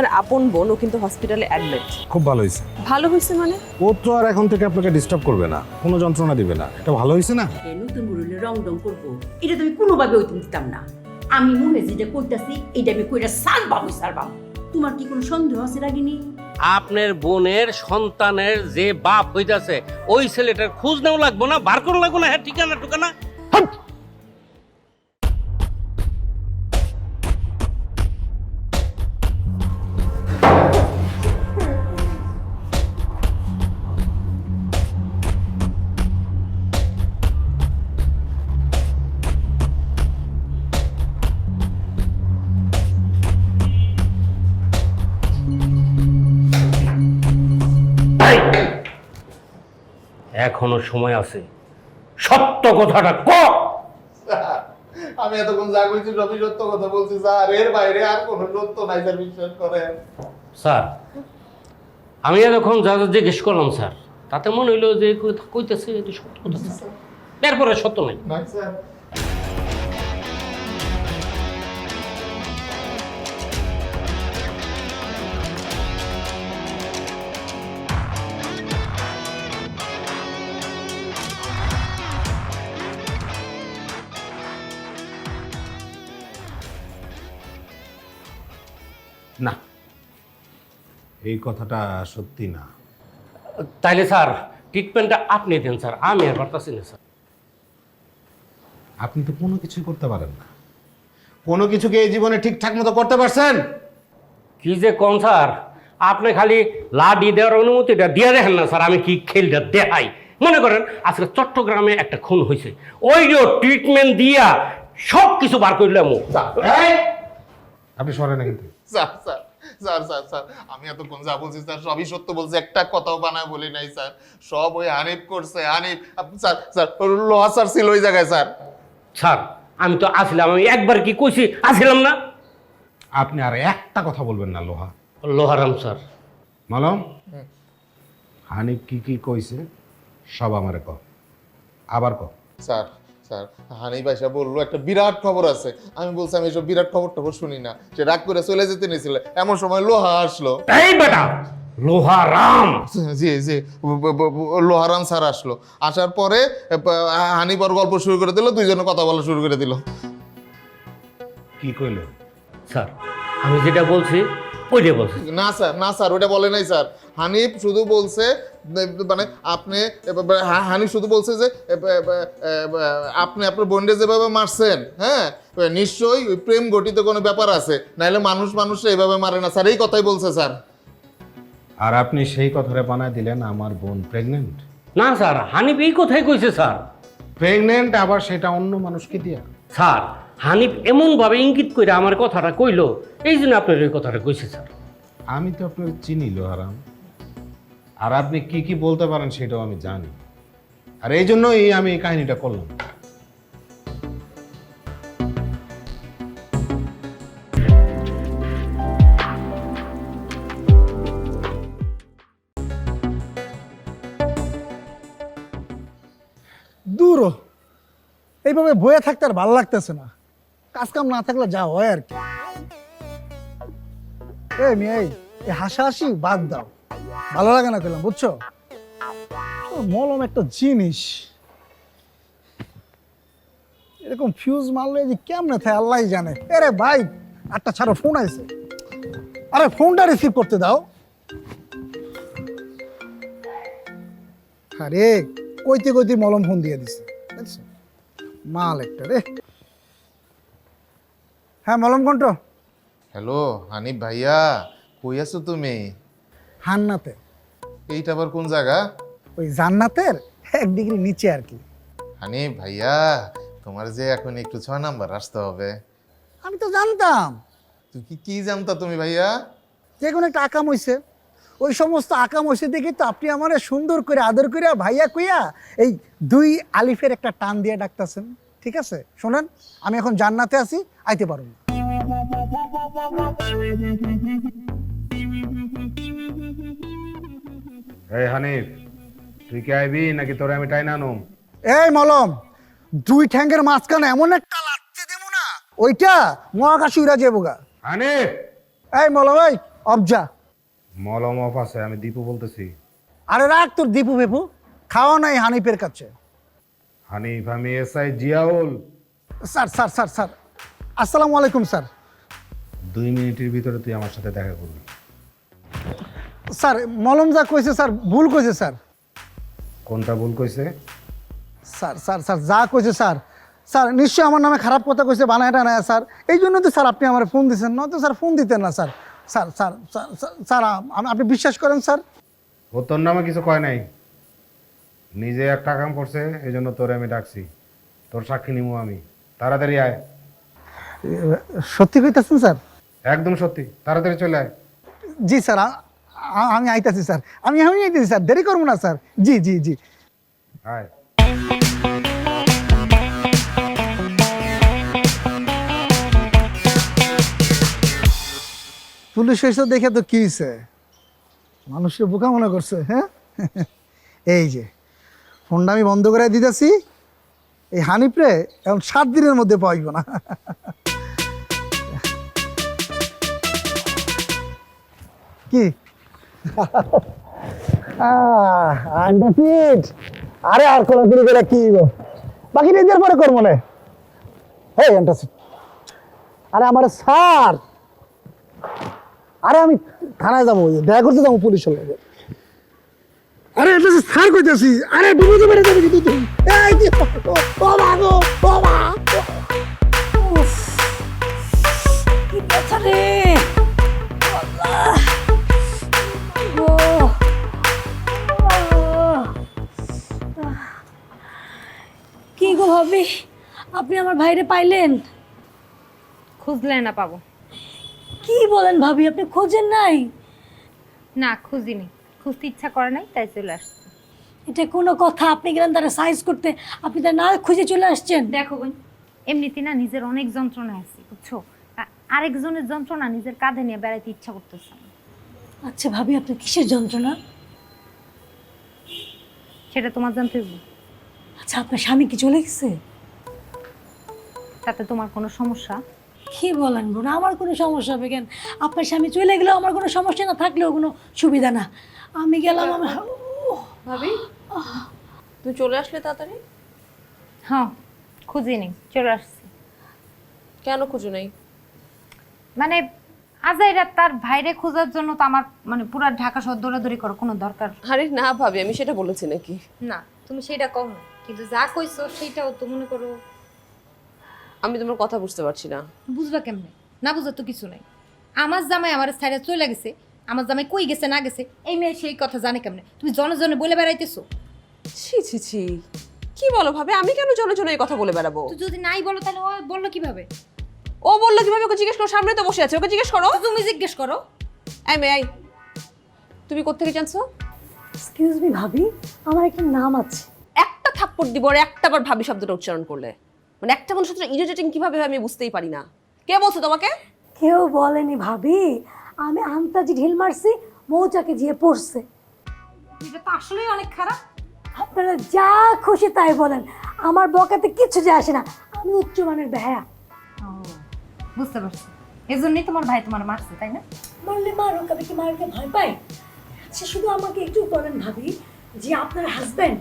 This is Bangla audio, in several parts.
আপনার আপন বোন ও কিন্তু হসপিটালে অ্যাডমিট খুব ভালো হয়েছে। ভালো হয়েছে মানে? ও তো আর এখন থেকে আপনাকে ডিস্টার্ব করবে না কোনো যন্ত্রণা দিবে না। এটা ভালো হয়েছে না? এ নতুন মুরুলে রং ডং করব। এটা তুমি কোনোভাবে ওই তুমি দিতাম না। আমি মনে যেটা করতেছি এটা আমি কইরা সারবাম সারবাম। তোমার কি কোনো সন্দেহ আছে রাগিনী? আপনার বোনের সন্তানের যে বাপ হইতাছে ওই ছেলেটার খোঁজ নেওয়া লাগবো না? বার করা লাগবো না? হ্যাঁ ঠিকানা টুকানা? এখনও সময় আছে। সত্য কথাটা ক! আমি এতক্ষণ যা কইছি সবই সত্য কথা বলছি স্যার। এর বাইরে আর কোনো সত্য নাই স্যার বিশ্বাস করেন। স্যার আমি এতক্ষণ যা যা জিজ্ঞেস করলাম স্যার তাতে মনে হইল যে কইতেছে এটা সত্য কথা স্যার। এরপরে সত্য নাই। নাই স্যার। এই কথাটা সত্যি না। তাইলে স্যার ট্রিটমেন্টটা আপনি দেন স্যার আমি আর পারতাছি না স্যার। আপনি তো কোনো কিছুই করতে পারেন না। কোনো কিছুকে এই জীবনে ঠিকঠাক মতো করতে পারছেন? কি যে কোন স্যার আপনি খালি লাডি দেওয়ার অনুমতিটা দিয়ে দেখেন না স্যার আমি কি খেলটা দেখাই। মনে করেন আজকে চট্টগ্রামে একটা খুন হয়েছে ওই যে ট্রিটমেন্ট দিয়া সব কিছু বার করলাম। আপনি সরেন কিন্তু sir sir. Sir sir sir আমি এতক্ষণ যা বলছি স্যার সবই সত্য বলছি। একটা কথাও বানায় বলি নাই স্যার। সব ওই হানিফ করছে হানিফ। স্যার স্যার লোহা স্যার ছিল ওই জায়গায় স্যার। স্যার আমি তো আসলাম আমি একবার কি কইছি আসলাম না? আপনি আর একটা কথা বলবেন না লোহা। লোহারাম স্যার। মালম হানিফ কি কি কইছে সব আমারে ক আবার ক স্যার স্যার। হানিফ আইসা বলল একটা বিরাট খবর আছে। আমি বলছি আমি এসব বিরাট খবর টবর শুনি না। সে রাগ করে চলে যেতে নিয়েছিল। এমন সময় লোহা আসলো। এই বেটা লোহারাম জি জি লোহারাম স্যার আসলো। আসার পরে আহ, হানিফ গল্প শুরু করে দিল দুইজনে কথা বলা শুরু করে দিল। কি কইলো? স্যার আমি যেটা বলছি ওইটা বলছি। না স্যার না স্যার ওটা বলে নাই স্যার। হানিফ শুধু বলছে মানে আপনি হানিফ শুধু বলছে যে আপনি আপনার বোনকে যেভাবে মারছেন হ্যাঁ? নিশ্চয়ই ওই প্রেম গঠিত কোনো ব্যাপার আছে নাহলে মানুষ মানুষরা এইভাবে মারে না। স্যার এই কথাই বলছে স্যার। আর আপনি সেই কথাটা বানায় দিলেন আমার বোন প্রেগনেন্ট? না স্যার হানিফ এই কথাই কইছে স্যার। প্রেগনেন্ট আবার সেটা অন্য মানুষকে দিয়া? স্যার হানিফ এমনভাবে ইঙ্গিত করে আমার কথাটা কইলো এই জন্য আপনার ওই কথাটা কইছে স্যার। আমি তো আপনার চিনি লোহারাম। আর আপনি কি কি বলতে পারেন সেটাও আমি জানি। আর এই জন্যই আমি এই কাহিনীটা করলাম। দূরও এইভাবে বয়ে থাকতে আর ভালো লাগতেছে না। কাজ কাম না থাকলে যা হয় আর কি। এই মেয়ে এই, হাসাহাসি বাদ দাও। ভালো লাগে না পেলাম বুঝছ? মলম একটা জিনিস। এরকম ফিউজ মারলে যে কেমনে থাকে আল্লাহ জানে। আরে ভাই একটা ছাড়ো ফোন আছে আরে ফোনটা রিসিভ করতে দাও। আরে কইতে কইতে মলম ফোন দিয়ে দিছে? মাল একটা রে। হ্যাঁ মলম কণ্ঠ হ্যালো হানিফ ভাইয়া কই আছো তুমি? হান্নাতে। এইটা আবার কোন জায়গা? ওই জান্নাতের এক ডিগ্রি নিচে আর কি। হানিফ ভাইয়া তোমার যে এখন একটু ছয় নাম্বার আসতে হবে। আমি তো জানতাম। তুই কি কি জানতা তুমি ভাইয়া? যে কোনো একটা আকাম হইছে। ওই সমস্ত আকাম হইছে দেখি তো আপনি আমার সুন্দর করে আদর করে ভাইয়া কইয়া এই দুই আলিফের একটা টান দিয়ে ডাকতেছেন। ঠিক আছে? শোনেন আমি এখন জান্নাতে আছি আইতে পারব না। এই হানিফ তুই কি আইবি নাকি তোরে আমি টাইনা আনুম? এই মলম দুই ঠ্যাঙ্গের মাঝখানে এমন একটা লাগতে দেবো না ওইটা মহাকাশ উড়া যাব গা। হানিফ! এই মলম এই অবজা মলম অফ আছে আমি দীপু বলতেছি। আরে রাখ তোর দীপু বেপু খাওয়া নাই হানিফের কাছে। হানিফ আমি SI Ziaul. Sir sir sir sir. আসসালামু আলাইকুম স্যার। দুই মিনিটের ভিতরে তুই আমার সাথে দেখা করবি। স্যার মলম যা কইছে স্যার ভুল কইছে স্যার। কোনটা ভুল কইছে? স্যার স্যার স্যার যা কইছে স্যার। স্যার নিশ্চয়ই আমার নামে খারাপ কথা কইছে বানায় টানায় স্যার। এই জন্য তো স্যার আপনি আমার ফোন দিচ্ছেন নয়তো স্যার ফোন দিতেন না স্যার। স্যার স্যার স্যার আপনি বিশ্বাস করেন স্যার? ও তোর নামে কিছু কয় নাই? নিজে একটা কাম করছে এই জন্য তোরে আমি ডাকছি। তোর সাক্ষী নিমু আমি। তাড়াতাড়ি আয়। সত্যি কইতেছেন স্যার? একদম সত্যি। তাড়াতাড়ি চলে আয়। জি স্যার আমি আইতাছি স্যার। আমি আমি আইতেছি স্যার। দেরি করব না স্যার। জি জি জি। আয়। পুলিশ এসে দেখে তো কি হয়েছে মানুষকে বোকা মনে করছে হ্যাঁ? এই যে ফোনটা আমি বন্ধ করে দিতেছি। এই হানিপ্রে এখন সাত দিনের মধ্যে পাইব না। কি? আন্ডারফিট আরে আর কোনো দিন করে কি বাকি নিজের পরে করব না। এই অ্যান্টাসিড আরে আমার স্যার। আরে আমি থানায় যাব দেখা করতে যাব পুলিশের লগে। আরে, এটা স্যার কইতেছি। আরে ডুবে ডুবে যাবে কিন্তু তুই। এই যে, ও গো, ও মা। গো ভাবি আপনি আমার ভাইরে পাইলেন? খুঁজলে না পাবো। কি বলেন ভাবি আপনি খোঁজেন নাই? না খুঁজিনি। খুঁজতে ইচ্ছা করে নাই তাই চলে আসছে। এটা কোনো কথা আপনি গেলেন তারা সাইজ করতে আপনি তা না খুঁজে চলে আসছেন। দেখো বোন এমনিতে না নিজের অনেক যন্ত্রণা আছে বুঝছ? আ- আরেকজনের যন্ত্রণা নিজের কাঁধে নিয়ে বেড়াইতে ইচ্ছা করতেছে না। আচ্ছা ভাবি আপনার কিসের যন্ত্রণা? সেটা তোমার জানতে হবে। আচ্ছা আপনার স্বামী কি চলে গেছে? তাতে তোমার কোনো সমস্যা? কি বলেন বোন আমার কোনো সমস্যা হবে কেন? আপনার স্বামী চলে গেলেও আমার কোনো সমস্যা না থাকলেও কোনো সুবিধা না। আমি গেলাম আমার ভাবি তুমি চলে আসলে তাড়াতাড়ি? হ্যাঁ খুঁজি নেই চলে আসছি। কেন খুঁজো নাই? মানে আজাইরা তার ভাইরে খোঁজার জন্য তো আমার মানে পুরো ঢাকা শহর দৌড়াদৌড়ি করার কোনো দরকার। আরে না ভাবি আমি সেটা বলেছি নাকি? না তুমি সেটা কও না। কিন্তু যা কইছো সেটাও তো মনে করো আমি তোমার কথা বুঝতে পারছি না। বুঝবা কেমনে? না বুঝা তো কিছু নাই। আমার জামাই আমার সাইডে চলে গেছে আমার জামাই কই গেছে না গেছে এই মেয়ে সেই কথা জানে কেমনে? তুমি জনে জনে বলে বেড়াইতেছো? ছি ছি ছি। কি বলো ভাবে? আমি কেন জনে জনে এই কথা বলে বেড়াবো? তো যদি নাই বলো তাহলে ও বলল কীভাবে? ও বলল কীভাবে? ওকে জিজ্ঞেস করো সামনে তো বসে আছে। ওকে জিজ্ঞেস করো। তুমি জিজ্ঞেস করো। এই মেয়ে এই। তুমি কোত্থেকে জানছো? এক্সকিউজ মি ভাবি আমার একটা নাম আছে। থাপ্পড় দিব আর একটা বার ভাবি শব্দটা উচ্চারণ করলে। মানে একটা মানুষের সাথে ইরিটেটিং কীভাবে হয় আমি বুঝতেই পারি না। কে বলছো তোমাকে? কেউ বলেনি ভাবি। আমি আন্তাজি ঢিল মারছি মৌচাকে গিয়ে পড়ছে। এটা তো আসলেই অনেক খারাপ। আপনারা যা খুশি তাই বলেন। আমার বকাতে কিচ্ছু যায় আসে না। আমি উচ্চ উচ্চমানের বেহায়া বুঝতে পারছি। এজন্যই তোমার ভাই তোমার মারছে তাই না? মারলে মারুক আমি কি মারকে ভয় পাই? আচ্ছা শুধু আমাকে একটু বলেন ভাবি যে আপনার হাজব্যান্ড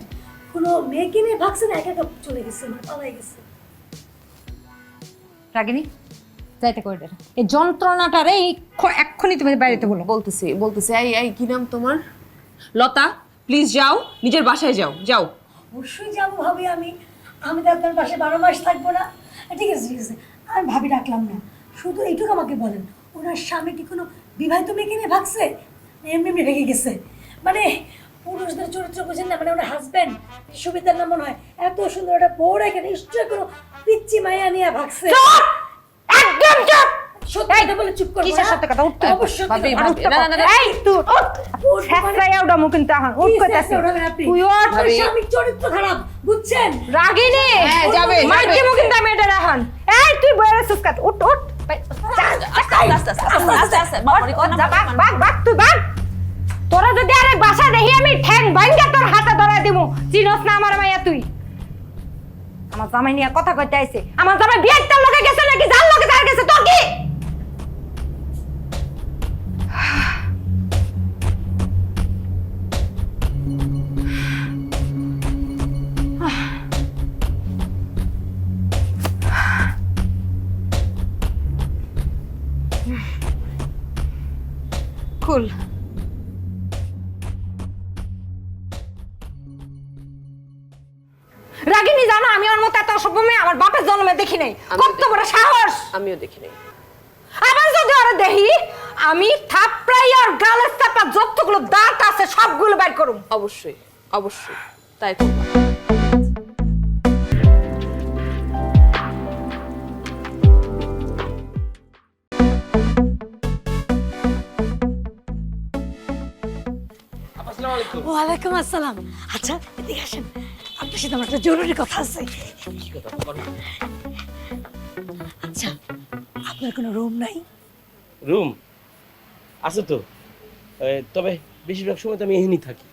কোনো মেয়েকে নিয়ে ভাগছেন একা একা চলে গেছে মানে পালাই গেছে। রাগিনী যাইতে করে এই যন্ত্রণাটা রে এক্ষুনি তুমি বাইরেতে বলো। বলতেছি বলতেছি এই এই কি নাম তোমার? লতা প্লিজ যাও নিজের বাসায় যাও যাও। অবশ্যই যাব ভাবি আমি। আমি তো আপনার পাশে বারো মাস থাকব না। ঠিক আছে ঠিক আছে। আমি ভাবি ডাকলাম না। শুধু এইটুকু আমাকে বলেন ওনার স্বামী কি কোনো বিবাহিত মেয়েকে নিয়ে ভাগছে? এমনি এমনি ভেঙে গেছে। মানে পুরুষদের চরিত্র বোঝেন না মানে ওনার হাজব্যান্ড সুবিধার নাম মনে হয় এত সুন্দর একটা বউ রেখে নিশ্চয় কোনো পিচ্ছি মায়া নিয়ে ভাগছে একদম চুপ হ্যাঁ? মানে- রাগিনী হ্যাঁ, আমি এটা রাখন এই তুই সুস্কাত উঠ উঠ তোরা যদি নাহি আমি ঠ্যাং ভাঙ্গা তোর হাতে ধরা দিমু। চিনস না আমার মাইয়া তুই। আমার জামাই নিয়ে কথা কইতে আইছে আমার জামাই বিয়ের তার লগে গেছে নাকি? যার লগে তার গেছে তো কি? Cool. আমিও দেখি নাই আবার যদি ওরা দেখি আমি থাপড়াই আর গালের চাপা যতগুলো দাঁত আছে সবগুলো বাইর করুম। অবশ্যই অবশ্যই তাই করব। ওয়ালাইকুম আসসালাম। আচ্ছা এদিকে আসেন। আপনার সাথে আমার একটা জরুরি কথা আছে। আচ্ছা আপনার কোনো রুম নাই? রুম আছে তো। তবে বেশিরভাগ সময় তো আমি এখানেই থাকি।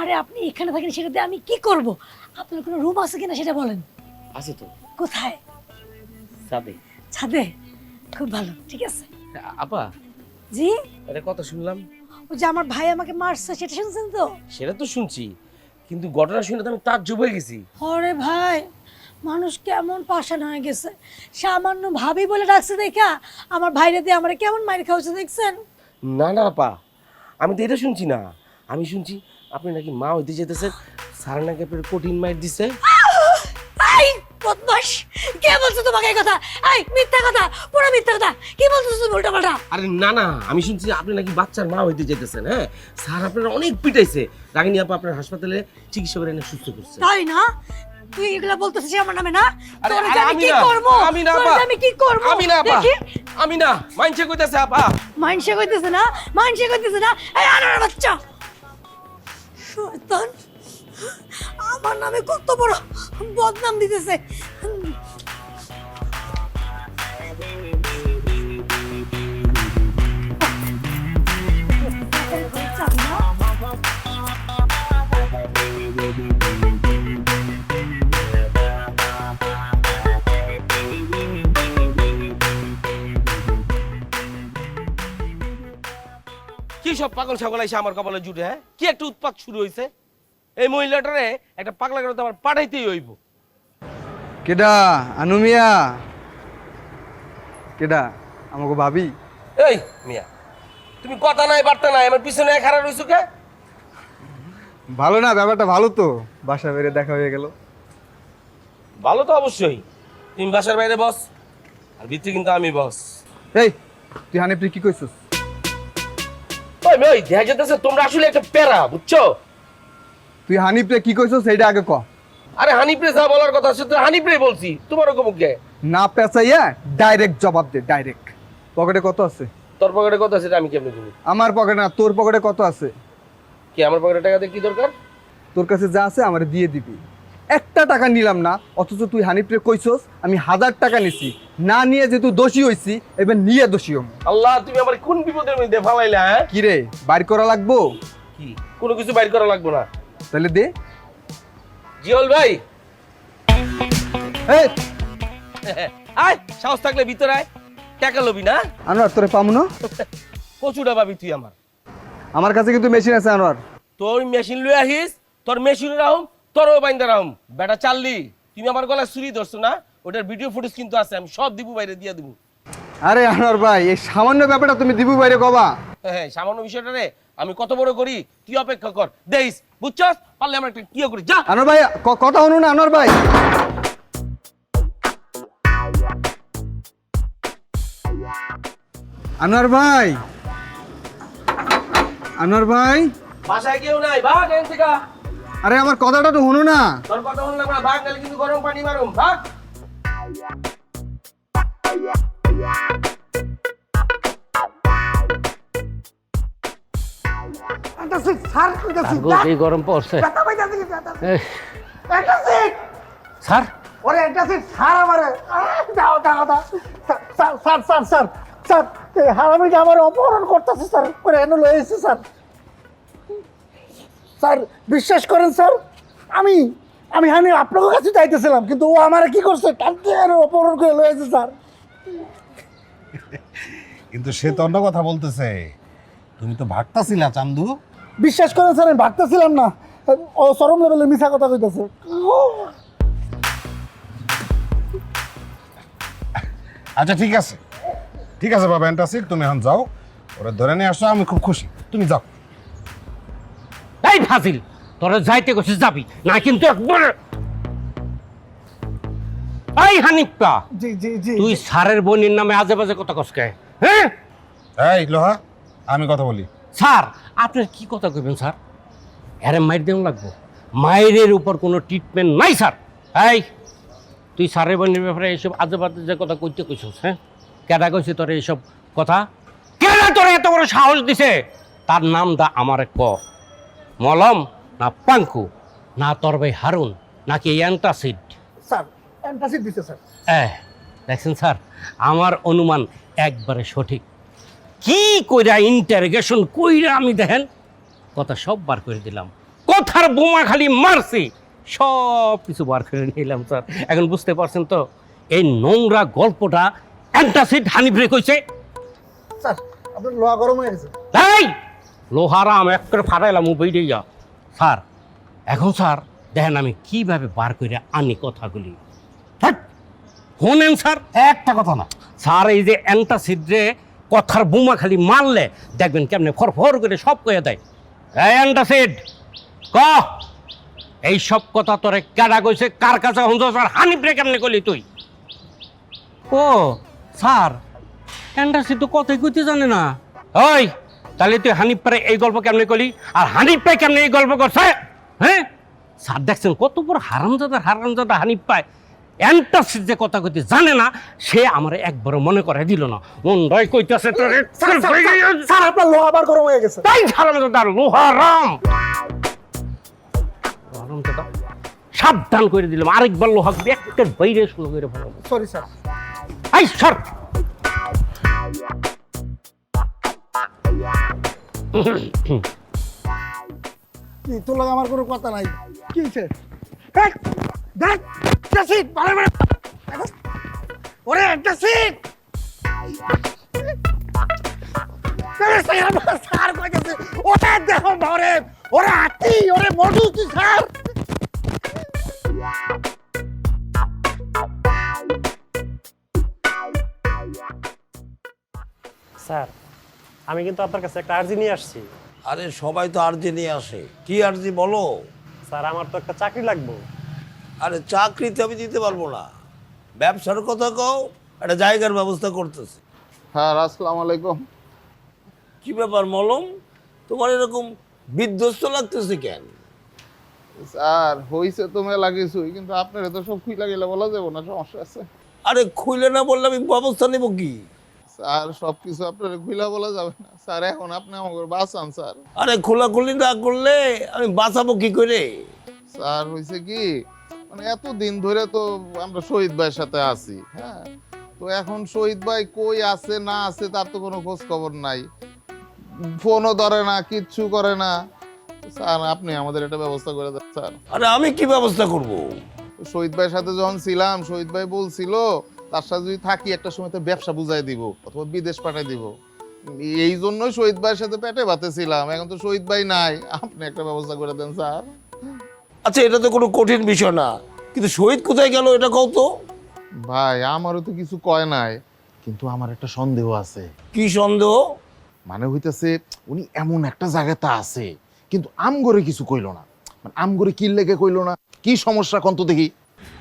আরে আপনি এখানে থাকেন সেটাতে আমি কি করব? আপনার কোনো রুম আছে কিনা সেটা বলেন। আছে তো। কোথায়? ছাদে। ছাদে? খুব ভালো ঠিক আছে। আপা? জি? একটা কথা শুনলাম। ও যে আমার ভাই আমাকে মারছে সেটা শুনছেন তো? সেটা তো শুনছি। কিন্তু ঘটনা শুনে তো আমি তার হয়ে গেছি। আরে ভাই! মানুষ কেমন পাশান হয়ে গেছে। সামান্য ভাবি বলে ডাকছে দেখা আমার ভাইরে দিয়ে আমার কেমন মাইর খাওয়াছে দেখছেন? না না আপা আমি তো এটা শুনছি না। আমি শুনছি আপনি নাকি মা হইতে যেতেছেন স্যার নাকি আপনার কঠিন মাইর দিছে। এই বদমাস কে বলছো তোমাকে এই কথা? এই মিথ্যা কথা পুরো মিথ্যা কথা। কি বলছো তুমি উল্টা পাল্টা আরে না না আমি শুনছি আপনি নাকি বাচ্চার মা হইতে যেতেছেন হ্যাঁ? স্যার আপনার অনেক পিটাইছে। রাগিনী আপা আপনার হাসপাতালে চিকিৎসা করে এনে সুস্থ করছে। তাই না? তুই এগুলা বলতেছিস আমার নামে না? তোরে আমি কি করব? আমি না। আমি কি করব? আমি না দেখি। আমি না মাইনছে কইতাছে আপা। মানসে কইতেছে না? মানসে কইতেছে না? এই আনার বাচ্চা! শয়তান। আমার নামে কত বড় বদনাম দিতেছে। কি সব পাগল ছাগল এসে আমার কপালে জুটে হ্যাঁ? কি একটা উৎপাত শুরু হয়েছে এই মহিলাটারে একটা পাগলা করে তো আমার পাঠাইতেই হইব। কেডা আনুমিয়া? কেডা আমাকে ভাবি? এই মিয়া তুমি কথা নাই বার্তা নাই আমার পিছনে খারাপ রইছো কে? ভালো না ব্যাপারটা ভালো তো। বাসা বেড়ে দেখা হয়ে গেল। ভালো তো অবশ্যই। তুমি বাসার বাইরে বস আর ভিতরে কিন্তু আমি বস। এই তুই হানিপ্রি কি কইছিস? ওই মেয়ে দেখা যেতেছে তোমরা আসলে একটা প্যারা বুঝছ? তুই হানিপ্রে কি কইছিস সেইটা আগে ক। আরে হানিপ্রে যা বলার কথা সেটা হানিপ্রে বলছি তোমার ওকে মুখে না পেঁচাইয়া ডাইরেক্ট জবাব দে ডাইরেক্ট পকেটে কত আছে? তোর পকেটে কথা সেটা আমি কেমনে দেবো আমার পকেটে না তোর পকেটে কত আছে? কি আমার পকেটে টাকা দিয়ে কি দরকার? তোর কাছে যা আছে আমার দিয়ে দিবি। একটা টাকা নিলাম না অথচ তুই হানিপ্রে কইছস আমি হাজার টাকা নিছি। না নিয়ে যেহেতু দোষী হইছি এবার নিয়ে দোষী হম। আল্লাহ তুমি আমার কোন বিপদের মধ্যে ফালাইলা হ্যাঁ? কি রে বাইর করা লাগবো? কি? কোনো কিছু বাইর করা লাগবে না। তাহলে দে। জিওল ভাই! এই! আয় সাহস থাকলে ভিতরে আয়। টাকা লবি না? আনোয়ার তোরে পামু না? কচুটা পাবি তুই আমার। আমার কাছে কিন্তু মেশিন আছে আনোয়ার। তোর মেশিন লই আহিস তোর মেশিন রাহুম তোরও বাইন্দা বেটা চাললি তুমি আমার গলায় চুরি ধরছো না? ওটার ভিডিও ফুটেজ কিন্তু আছে আমি সব দিব বাইরে দিয়ে দিব। আরে আনোয়ার ভাই এই সামান্য ব্যাপারটা তুমি দিবু বাইরে কবা। হ্যাঁ সামান্য বিষয়টা রে আমি কত বড় করি তুই অপেক্ষা কর। দেইস বুঝছস? পারলে আমরা একটা কিও করি যা। আনোয়ার ভাই কথা শুনুন না আনোয়ার ভাই। আনোয়ার ভাই। আনোয়ার ভাই। বাসায় কেউ নাই ভাগ এখান থেকে। আরে আমার কথাটা তো শুনো না। তোর কথা শুনলাম না ভাগ কিন্তু গরম পানি মারুম ভাগ এই গরম পড়ছে। স্যার? ওরে একটা সিট স্যার আমারে। দাও দাও দাও। Sir sir sir sir sir. হারামিটা আমার অপহরণ করতেছে স্যার। এনে লয়ে এসেছে স্যার। স্যার বিশ্বাস করেন স্যার আমি আমি হানি আপনার কাছে চাইতেছিলাম কিন্তু ও আমারে কি করছে? টানতে আরে অপহরণ করে লয়ে এসেছে স্যার। কিন্তু সে তো অন্য কথা বলতেছে। তুমি তো ভাগতাছিলা চান্দু। বিশ্বাস করেন স্যার আমি ভাগতেছিলাম না। ও চরম লেভেলের মিছা কথা কইতেছে। আচ্ছা ঠিক আছে। ঠিক আছে বাবা অ্যান্টাসিড তুমি এখন যাও। ওরা ধরে নিয়ে আসো আমি খুব খুশি। তুমি যাও। এই ফাজিল তোরা যাইতে গেছিস যাবি না কিন্তু একবার। এই হানিফা জি জি জি। তুই স্যারের বোনের নামে আজে বাজে কথা কসকে হ্যাঁ? এই লোহা আমি কথা বলি। স্যার আপনার কি কথা কইবেন স্যার? আরে মাইর দেন লাগবো। মায়ের উপর কোনো ট্রিটমেন্ট নাই স্যার। এই তুই স্যারের বোনের ব্যাপারে এইসব আজে বাজে যে কথা কইতে কইছিস হ্যাঁ? কেডা কইছে তোর এইসব কথা? কেডা তোর এত বড় সাহস দিছে? তার নাম দা আমার ক। মলম না পাঙ্কু না তোর ভাই হারুন নাকি অ্যান্টাসিড? স্যার অ্যান্টাসিড দিছে স্যার। এহ, দেখছেন স্যার আমার অনুমান একবারে সঠিক। কি কইরা ইন্টারগেশন কইরা আমি দেখেন? কথা সব বার করে দিলাম। কথার বোমা খালি মারছি। সব কিছু বার করে নিলাম স্যার। এখন বুঝতে পারছেন তো এই নোংরা গল্পটা অ্যান্টাসিড হানিফ্রে কইছে? স্যার আপনার লোহা গরম হয়ে গেছে। এই এক করে ফাটাইলাম বেরিয়ে যা স্যার এখন স্যার দেখেন আমি কীভাবে বার করে আনি কথাগুলি। শোনেন স্যার। একটা কথা না। স্যার এই যে অ্যান্টাসিডে কথার বোমা খালি মারলে দেখবেন কেমনে ফরফর করে সব কয়ে দেয়। এই অ্যান্টাসিড ক? এই সব কথা তোরে কেডা কইছে কার কাছে হঞ্জ স্যার? হানিফরে কেমনে কইলি তুই? ও স্যার অ্যান্টাসিড তো কথাই কইতে জানে না। ওই তাহলে তুই হানিফ পারে এই গল্প কেমনে করলি? আর হানিফ পায় কেমনে এই গল্প করছে? হ্যাঁ? স্যার দেখছেন কত বড় হারামজাদা হারামজাদা হানিফ পায় যে কথা কইতে জানে না সে আমার একবারও মনে করে দিল না। মন রয় কইতাছে তোর। স্যার আপনার লোহা আবার গরম হয়ে গেছে। তাই হারামজাদা লোহারাম হারামজাদা সাবধান করে দিলাম। আরেকবার লোহা একটা বাইরে শুরু করে ভালো সরি স্যার। এই সর। কি তোর লাগে আমার কোনো কথা নাই। কি হয়েছে দেখ, একটা সিট ওরে, একটা সিট স্যার কইতেছে, ওরে, দেখো ধরে ওরে হাতি, ওরে মধু তুই স্যার। স্যার আমি কিন্তু আপনার কাছে একটা আর্জি নিয়ে আসছি। আরে সবাই তো আর্জি নিয়ে আসে। কি আর্জি বলো? স্যার আমার তো একটা চাকরি লাগবে। আরে চাকরিতে আমি দিতে পারব না। ব্যবসার কথা কও একটা জায়গার ব্যবস্থা করতেছি। হ্যাঁ আসসালামু আলাইকুম। কি ব্যাপার মলম? তোমার এরকম বিধ্বস্ত লাগতেছে কেন? স্যার হইছে তো মেলা কিছুই কিন্তু আপনার তো সব খুইলা গেলে বলা যাব না সমস্যা আছে। আরে খুলে না বললে আমি ব্যবস্থা নেব কি? স্যার সব কিছু আপনার খুইলা বলা যাবে না। স্যার এখন আপনি আমাকে বাঁচান স্যার। আরে খোলাখুলি না করলে আমি বাঁচাবো কি করে? স্যার হয়েছে কি মানে এত দিন ধরে তো আমরা শহীদ ভাইয়ের সাথে আছি হ্যাঁ? তো এখন শহীদ ভাই কই আছে না আছে তার তো কোনো খোঁজ খবর নাই। ফোনও ধরে না কিচ্ছু করে না। স্যার আপনি আমাদের এটা ব্যবস্থা করে দেন স্যার। আরে আমি কি ব্যবস্থা করব। শহীদ ভাইয়ের সাথে যখন ছিলাম শহীদ ভাই বলছিল তার সাথে যদি থাকি একটা সময় তো ব্যবসা বুঝাই দিব অথবা বিদেশ পাঠাই দিব। এই জন্যই শহীদ ভাইয়ের সাথে পেটে ভাতে ছিলাম এখন তো শহীদ ভাই নাই। আপনি একটা ব্যবস্থা করে দেন স্যার। আচ্ছা এটা তো কোনো কঠিন বিষয় না কিন্তু শহীদ কোথায় গেল এটা কও তো? ভাই আমারও তো কিছু কয় নাই কিন্তু আমার একটা সন্দেহ আছে। কি সন্দেহ? মানে হইতেছে উনি এমন একটা জায়গাতে আছে কিন্তু আম আমগরে কিছু কইলো না। মানে আম আমগরে কি লেগে কইলো না? কি সমস্যা কন্ত দেখি।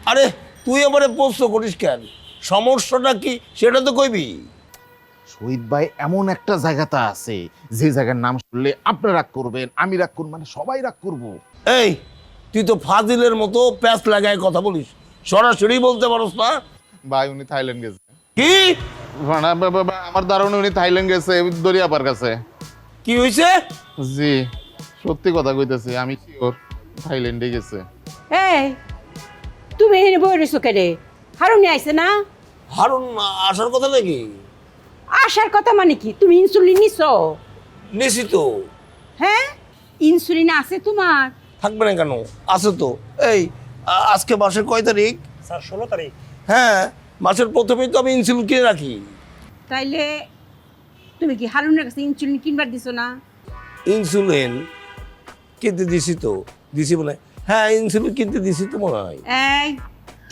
আরে তুই আমারে প্রশ্ন করিস কেন? সমস্যাটা কি সেটা তো কইবি। শহীদ ভাই এমন একটা জায়গাতে আছে যে জায়গার নাম শুনলে আপনি রাগ করবেন আমি রাগ করব মানে সবাই রাগ করব। এই তুই তো ফাজিলের মতো প্যাচ লাগায় কথা বলিস সরাসরি বলতে পারস না। ভাই উনি থাইল্যান্ড গেছে। কি? মানে আমার ধারণা উনি থাইল্যান্ড গেছে দরিয়া দরিয়াপার কাছে কি হয়েছে জি সত্যি কথা কইতেছি আমি কি শিওর থাইল্যান্ডে গেছে। এই তুমি এখানে বই কেড়ে হারুনি আইছে না? হারুন আসার কথা নাকি? আসার কথা মানে কি? তুমি ইনসুলিন নিছো? নিছি তো। হ্যাঁ? ইনসুলিন আছে তোমার? থাকবে না কেন? আছে তো। এই আজকে মাসের কয় তারিখ? স্যার ষোলো তারিখ। হ্যাঁ মাসের প্রথমেই তো আমি ইনসুলিন কিনে রাখি। তাইলে তুমি কি হারুনের কাছে ইনসুলিন কিনবার দিছো না? ইনসুলিন কিনতে দিছি তো। দিছি বলে হ্যাঁ ইনসুলিন কিনতে দিছি তো মনে হয়। এই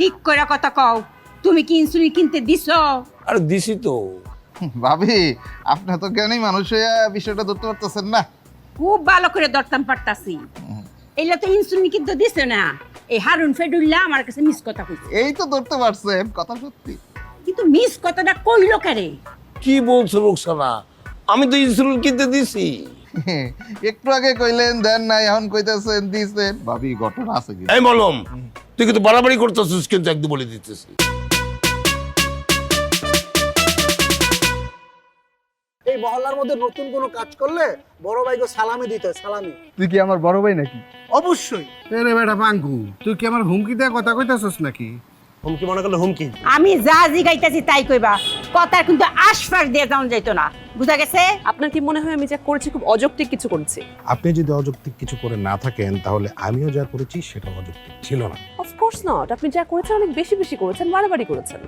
ঠিক করে কথা কও। তুমি কি ইনসুলিন কিনতে দিছো? আর দিছি তো। ভাবি আপনি তো জ্ঞানী মানুষ হয়ে বিষয়টা ধরতে পারতেছেন না। খুব ভালো করে ধরতাম পারতাছি। এইলা তো ইনসুলিন কিন্তু দিছে না। এই হারুন ফেডুল্লা আমার কাছে মিস কথা কইছে। এই তো ধরতে পারছেন কথা সত্যি। কিন্তু মিস কথাটা কইলো কেরে? কি বলছো রোকসানা? আমি তো ইনসুলিন কিনতে দিছি। একটু আগে কইলেন দেন নাই এখন কইতেছেন দিছেন। ভাবি ঘটনা আছে কি এই মলম তুই কিন্তু বাড়াবাড়ি করতেছিস কিন্তু একদম বলে দিতেছি এই মহল্লার মধ্যে নতুন কোনো কাজ করলে বড় ভাইকে সালামি দিতে হয়, সালামি। তুই কি আমার বড় ভাই নাকি? অবশ্যই। রে বেটা পাঙ্কু তুই কি আমার হুমকি দেওয়া কথা কইতাছস নাকি? হুমকি মনে করলে হুমকি। আমি যা জিগাইতেছি তাই কইবা। কথা কিন্তু আশফাক দিয়ে যাওয়া যাইতো না। বুঝা গেছে? আপনার কি মনে হয় আমি যা করেছি খুব অযৌক্তিক কিছু করেছি? আপনি যদি অযৌক্তিক কিছু করে না থাকেন তাহলে আমিও যা করেছি সেটা অযৌক্তিক ছিল না। অফকোর্স নট আপনি যা করেছেন অনেক বেশি বেশি করেছেন বাড়াবাড়ি করেছেন।